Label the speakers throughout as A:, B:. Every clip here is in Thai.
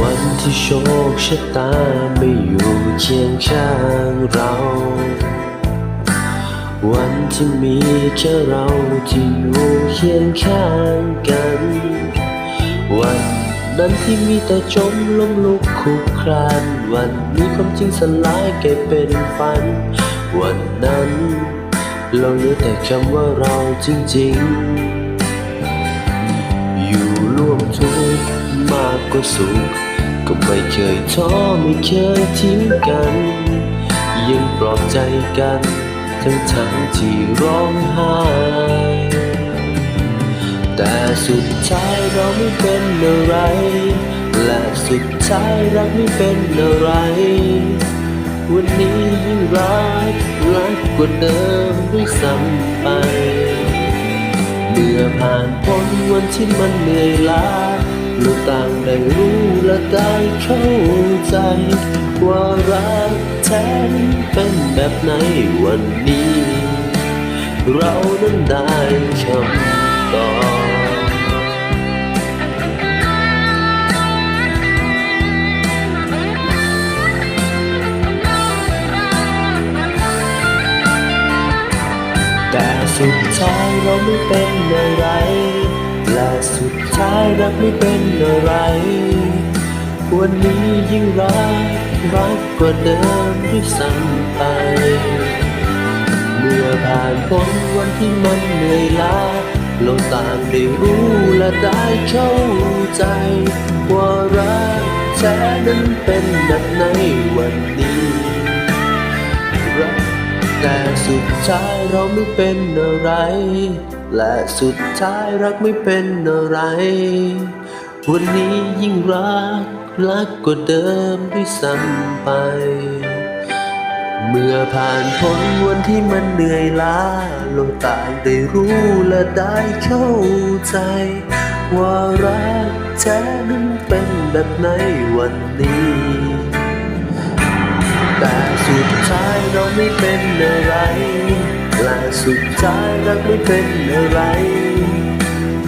A: วันที่โชคชะตาไม่อยู่เคียงข้างเรา วันที่มีแค่เราที่อยู่เคียงข้างกัน วันนั้นที่มีแต่จมล้มลุกคุกคลาน วันนี้ความจริงสลายกลายเป็นฝัน วันนั้น เราเหลือแต่คำว่าเราจริงๆ กกว่าสุข ก็ไม่เคยท้อไม่เคยทิ้งกัน ยังปลอบใจกัน ทั้งทั้งที่ร้องไห้แต่สุดท้ายเราไม่เป็นอะไร และสุดท้ายรักไม่เป็นอะไร วันนี้ยิ่งรักรักกว่าเดิมด้วยซ้ำไป เมื่อผ่านพ้นวันที่มันเหนื่อยล้า เราต่างได้รู้และได้เข้าใจ ว่ารักแท้นั้นเป็นแบบไหนวันนี้ เรานั้นได้คำตอบแต่สุดท้ายเราไม่เป็นอะไร และสุดท้ายรักไม่เป็นอะไร วันนี้ยิ่งรักรักกว่าเดิมด้วยซ้ำไป เมื่อผ่านพ้นวันที่มันเหนื่อยล้าเราต่างได้รู้และได้เข้าใจ ว่ารักแท้นั้นเป็นแบบไหนวันนี้ แต่สุดท้ายเราไม่เป็นอะไร และสุดท้ายรักไม่เป็นอะไร วันนี้ยิ่งรักรักกว่าเดิมด้วยซ้ำไป เมื่อผ่านพ้นวันที่มันเหนื่อยล้าเราต่างได้รู้และได้เข้าใจ ว่ารักแท้นั้นเป็นแบบไหนวันนี้ แต่สุดท้าย เราไม่เป็นอะไรและสุดท้ายรักไม่เป็นอะไร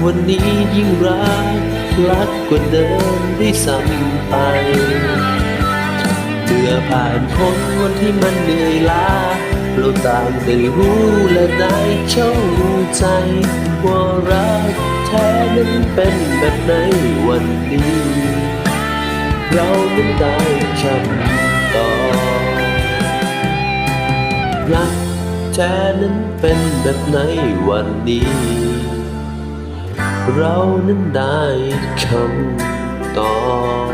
A: วันนี้ยิ่งรักรักกว่าเดิมด้วยซ้ำไปเมื่อผ่านพ้นวันที่มันเหนื่อยล้าเราต่างได้รู้และได้เข้าใจ ว่ารักแท้นั้นเป็นแบบไหนวันนี้ เรานั้นได้คำ รักแท้นั้นเป็นแบบไหนวันนี้ เรานั้นได้คำตอบ